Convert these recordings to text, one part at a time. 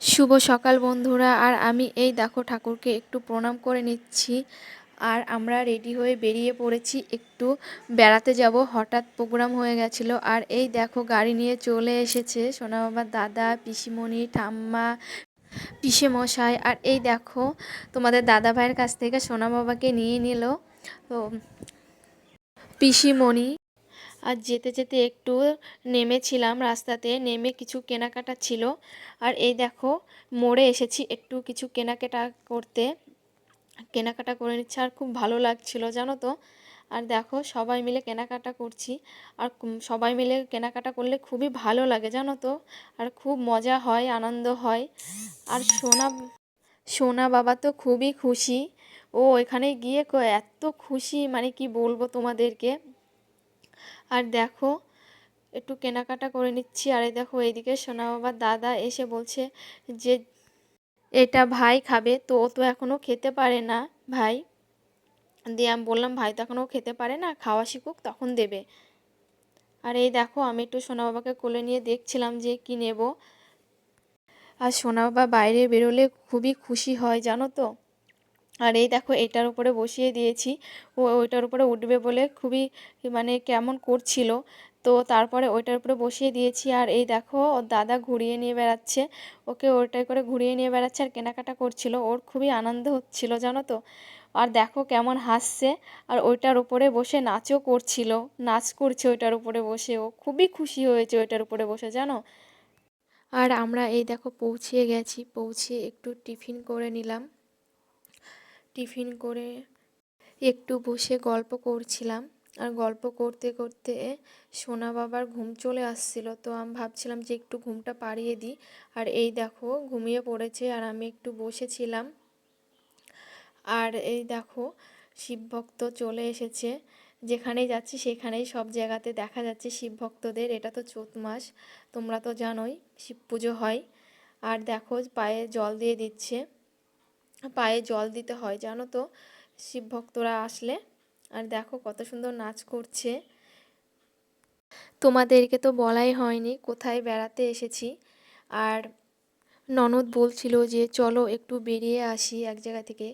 শুভ সকাল বন্ধুরা, আর আমি এই দেখো ঠাকুরকে একটু প্রণাম করে নিচ্ছি। আর আমরা রেডি হয়ে বেরিয়ে পড়েছি একটু, বেড়াতে যাব, হঠাৎ প্রোগ্রাম হয়ে গেছিল। আর এই দেখো গাড়ি নিয়ে চলে এসেছে, সোনা বাবার দাদা, পিসিমণি, ঠাম্মা পিসে মশাই আর এই দেখো তোমাদের দাদা ভাইয়ের কাছ থেকে সোনা বাবাকে নিয়ে নিল, তো পিসিমণি আর যেতে যেতে একটু নেমেছিলাম রাস্তাতে, নেমে কিছু কেনাকাটা ছিল। আর এই দেখো, মোড়ে এসেছি একটু কিছু কেনাকাটা করতে। কেনাকাটা করে নিচ্ছে আর খুব ভালো লাগছিল, জানো তো? আর দেখো, সবাই মিলে কেনাকাটা করছি। আর সবাই মিলে কেনাকাটা করলে খুবই ভালো লাগে, জানো তো? আর খুব মজা হয়, আনন্দ হয়। আর সোনা সোনা বাবা তো খুবই খুশি। ও এখানে গিয়ে এত খুশি মানে কি বলব তোমাদেরকে? আর দেখো, একটু কেনাকাটা করে নিচ্ছি। আর এই দেখো, এইদিকে সোনা বাবার দাদা এসে বলছে যে, এটা ভাই খাবে। তো ও তো এখনও খেতে পারে না ভাই। দিয়ে আমি বললাম, ভাই তো এখনও খেতে পারে না, খাওয়া শিখুক, তখন দেবে। আর এই দেখো, আমি একটু সোনা বাবাকে কোলে নিয়ে দেখছিলাম যে কি নেব। আর সোনা বাবা বাইরে বেরোলে খুবই খুশি হয়, জানো তো? আর এই দেখো এটার উপরে বসিয়ে দিয়েছি। ও, ওইটার উপরে উঠবে বলে খুবই মানে কেমন করছিল। তো তারপরে ওইটার উপরে বসিয়ে দিয়েছি আর এই দেখো ওর দাদা ঘুরিয়ে নিয়ে বেড়াচ্ছে। ওকে ওইটাই করে ঘুরিয়ে নিয়ে বেড়াচ্ছে আর কেনাকাটা করছিল। ওর খুবই আনন্দ হচ্ছিল, জানো তো? আর দেখো কেমন হাসছে। আর ওইটার উপরে বসে নাচও করছিল, নাচ করছে ওইটার উপরে বসে। ও খুবই খুশি হয়েছে ওইটার উপরে বসে, জানো? আর আমরা এই দেখো পৌঁছিয়ে গেছি, পৌঁছিয়ে একটু টিফিন করে নিলাম। টিফিন করে একটু বসে গল্প করছিলাম। আর গল্প করতে করতে সোনা বাবার ঘুম চলে আসছিল। তো আমি ভাবছিলাম যে একটু ঘুমটা পাড়িয়ে দিই। আর এই দেখো, ঘুমিয়ে পড়েছে আর আমি একটু বসেছিলাম। আর এই দেখো শিবভক্ত চলে এসেছে। যেখানেই যাচ্ছি সেখানেই সব জায়গাতে দেখা যাচ্ছে শিব ভক্তদের। এটা তো চৈত মাস, তোমরা তো জানোই, শিব পুজো হয়। আর দেখো, পায়ে জল দিয়ে দিচ্ছে। পায়ে জল দিতে হয়, জানো তো? শিব ভক্তরা আসলে। আর দেখো কত সুন্দর নাচ করছে। তোমাদেরকে তো বলাই হয়নি কোথায় বেড়াতে এসেছি। আর ননদ বলছিল যে, চলো একটু বেরিয়ে আসি এক জায়গা থেকে।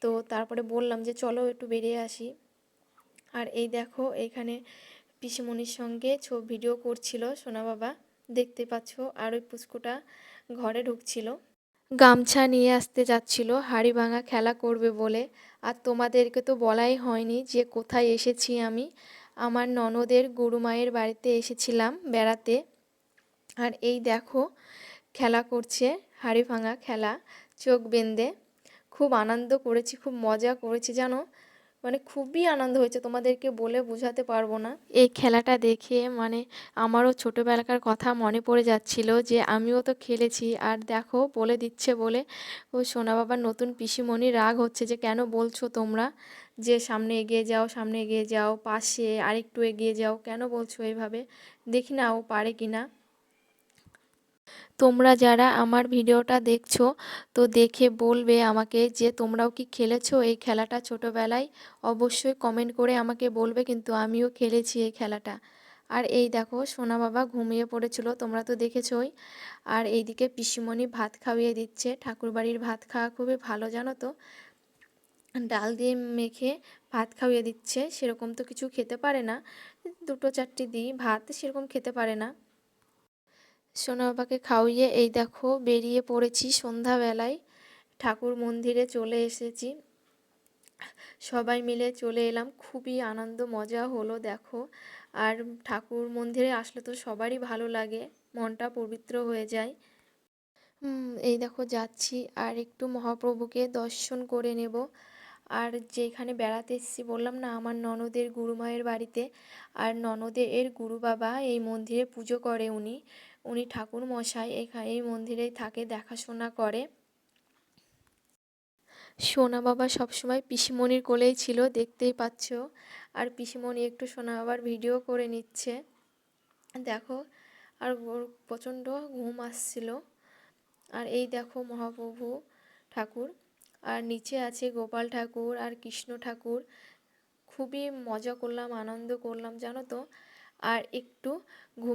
তো তারপরে বললাম যে, চলো একটু বেরিয়ে আসি। আর এই দেখো এখানে পিসিমণির সঙ্গে ছবি ভিডিও করছিল সোনা বাবা। দেখতে পাচ্ছ? আর ওই পুচকুটা ঘরে ঢুকছিল। গামছা নিয়ে আসতে যাচ্ছিল, হাড়ি ভাঙা খেলা করবে বলে। আর তোমাদেরকে তো বলাই হয়নি যে কোথায় এসেছি আমি। আমার ননদের গুরুমায়ের বাড়িতে এসেছিলাম বেড়াতে। আর এই দেখো, খেলা করছে, হাড়ি ভাঙা খেলা, চোখ বেঁধে। খুব আনন্দ করেছি, খুব মজা করেছি, জানো? মানে খুবই আনন্দ হয়েছে। তোমাদেরকে বলে বোঝাতে পারব না। এই খেলাটা দেখে মানে আমারও ছোটোবেলাকার কথা মনে পড়ে যাচ্ছিল যে আমিও তো খেলেছি। আর দেখো বলে দিচ্ছে বলে, ও সোনা বাবার নতুন পিসিমণি রাগ হচ্ছে যে কেন বলছো তোমরা? যে সামনে এগিয়ে যাও, সামনে এগিয়ে যাও, পাশে আরেকটু এগিয়ে যাও, কেন বলছো এইভাবে দেখি না ও পারে কি না তোমরা যারা আমার ভিডিওটা দেখছ, তো দেখে বলবে আমাকে যে তোমরাও কি খেলেছো এই খেলাটা ছোটোবেলায়? অবশ্যই কমেন্ট করে আমাকে বলবে কিন্তু আমিও খেলেছি এই খেলাটা। আর এই দেখো, সোনা বাবা ঘুমিয়ে পড়েছিল, তোমরা তো দেখেছোই। আর এইদিকে পিসিমণি ভাত খাইয়ে দিচ্ছে, ঠাকুরবাড়ির ভাত খাওয়া খুবই ভালো, জানো তো? ডাল দিয়ে মেখে ভাত খাইয়ে দিচ্ছে, সেরকম তো কিছু খেতে পারে না। দুটো চারটে দিই, ভাত সেরকম খেতে পারে না। সোনা বাবাকে খাওয়িয়ে, এই দেখো, বেরিয়ে পড়েছি সন্ধ্যাবেলায়। ঠাকুর মন্দিরে চলে এসেছি। সবাই মিলে চলে এলাম। খুবই আনন্দ, মজা হলো, দেখো। আর ঠাকুর মন্দিরে আসলে তো সবারই ভালো লাগে, মনটা পবিত্র হয়ে যায়। এই দেখো, যাচ্ছি। আর একটু মহাপ্রভুকে দর্শন করে নেব। আর যেখানে বেড়াতে এসেছি, বললাম না, আমার ননদের গুরুমায়ের বাড়িতে। আর ননদের এর গুরু বাবা এই মন্দিরে পুজো করে উনি। উনি ঠাকুর মশাই এখানে এই মন্দিরেই থাকে, দেখাশোনা করে। সোনা বাবা সবসময় পিসিমণির কোলেই ছিল, দেখতেই পাচ্ছ। আর পিসিমণি একটু সোনা বাবার ভিডিও করে নিচ্ছে। দেখো, আর ওর প্রচণ্ড ঘুম আসছিল। আর এই দেখো মহাপ্রভু ঠাকুর, আর নিচে আছে গোপাল ঠাকুর আর কৃষ্ণ ঠাকুর। খুবই মজা করলাম, আনন্দ করলাম, জানো তো? আর একটু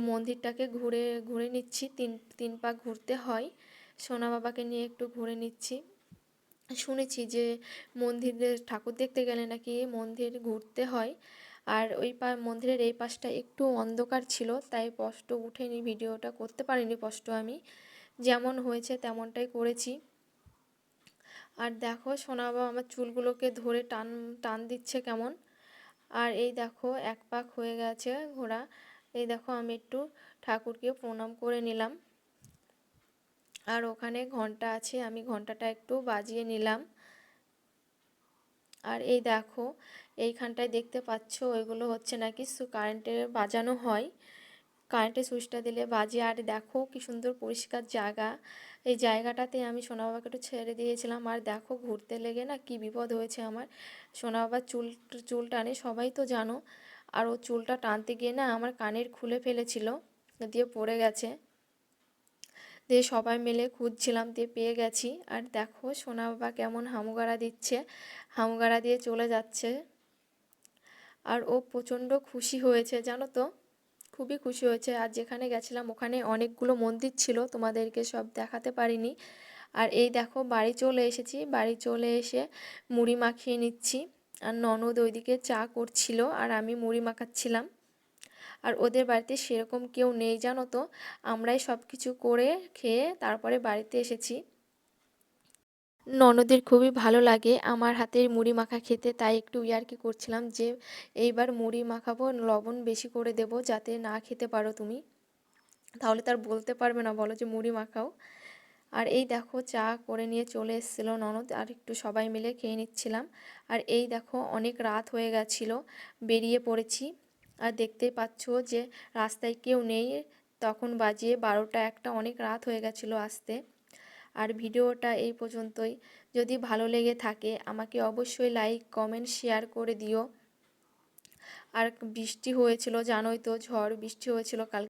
মন্দিরটাকে ঘুরে ঘুরে নিচ্ছি। তিন তিন পা ঘুরতে হয়। সোনা বাবাকে নিয়ে একটু ঘুরে নিচ্ছি। শুনেছি যে মন্দিরে ঠাকুর দেখতে গেলে নাকি মন্দির ঘুরতে হয়। আর ওই পা, মন্দিরের এই পাশটা একটু অন্ধকার ছিল, তাই স্পষ্ট উঠেনি, ভিডিওটা করতে পারিনি স্পষ্ট আমি। যেমন হয়েছে তেমনটাই করেছি। আর দেখো, সোনা বাবা আমার চুলগুলোকে ধরে টান টান দিচ্ছে কেমন। আর এই দেখো, এক পাক হয়ে গেছে ঘোড়া। এই দেখো, আমি একটু ঠাকুরকে প্রণাম করে নিলাম। আর ওখানে ঘণ্টা আছে, আমি ঘন্টাটা একটু বাজিয়ে নিলাম। আর এই দেখো, এইখানটায় দেখতে পাচ্ছ, ওইগুলো হচ্ছে নাকি কারেন্টের বাজানো হয়। কারেন্টের সুইচটা দিলে বাজে। আর দেখো, কি সুন্দর পরিষ্কার জায়গা। এই জায়গাটাতে আমি সোনা বাবাকে একটু ছেড়ে দিয়েছিলাম। আর দেখো ঘুরতে লেগে না কি বিপদ হয়েছে আমার। সোনা বাবার চুল চুল টানে, সবাই তো জানো। আর ও চুলটা টানতে গিয়ে না আমার কানের খুলে ফেলেছিল, দিয়ে পড়ে গেছে। দিয়ে সবাই মিলে খুঁজছিলাম, দিয়ে পেয়ে গেছি। আর দেখো সোনা বাবা কেমন হামুগাড়া দিচ্ছে, হামুগাড়া দিয়ে চলে যাচ্ছে। আর ও প্রচণ্ড খুশি হয়েছে, জানো তো। খুবই খুশি হয়েছে। আর যেখানে গেছিলাম ওখানে অনেকগুলো মন্দির ছিল, তোমাদেরকে সব দেখাতে পারিনি। আর এই দেখো, বাড়ি চলে এসেছি। বাড়ি চলে এসে মুড়ি মাখিয়ে নিচ্ছি। আর ননদ ওইদিকে চা করছিল আর আমি মুড়ি মাখাচ্ছিলাম। আর ওদের বাড়িতে সেরকম কেউ নেই, জানো তো। আমরাই সব কিছু করে খেয়ে তারপরে বাড়িতে এসেছি। ননদের খুবই ভালো লাগে। আমার হাতের মুড়ি মাখা খেতে, তাই একটু ইয়ার্কি করছিলাম যে, এইবার মুড়ি মাখাবো, লবণ বেশি করে দেব, যাতে না খেতে পারো তুমি। তাহলে তার বলতে পারবে না, বলো যে মুড়ি মাখাও। আর এই দেখো, চা করে নিয়ে চলে এসেছিল ননদ, আর একটু সবাই মিলে খেয়ে নিচ্ছিলাম। আর এই দেখো, অনেক রাত হয়ে গেছিল, বেরিয়ে পড়েছি। আর দেখতেই পাচ্ছ যে, রাস্তায় কেউ নেই। তখন বাজিয়ে বারোটা একটা, অনেক রাত হয়ে গেছিল আসতে। আর ভিডিওটা এই পর্যন্তই। যদি ভালো লেগে থাকে, আমাকে অবশ্যই লাইক কমেন্ট শেয়ার করে দিও। আর বৃষ্টি হয়েছিল, জানোই তো, ঝড় বৃষ্টি হয়েছিল কাল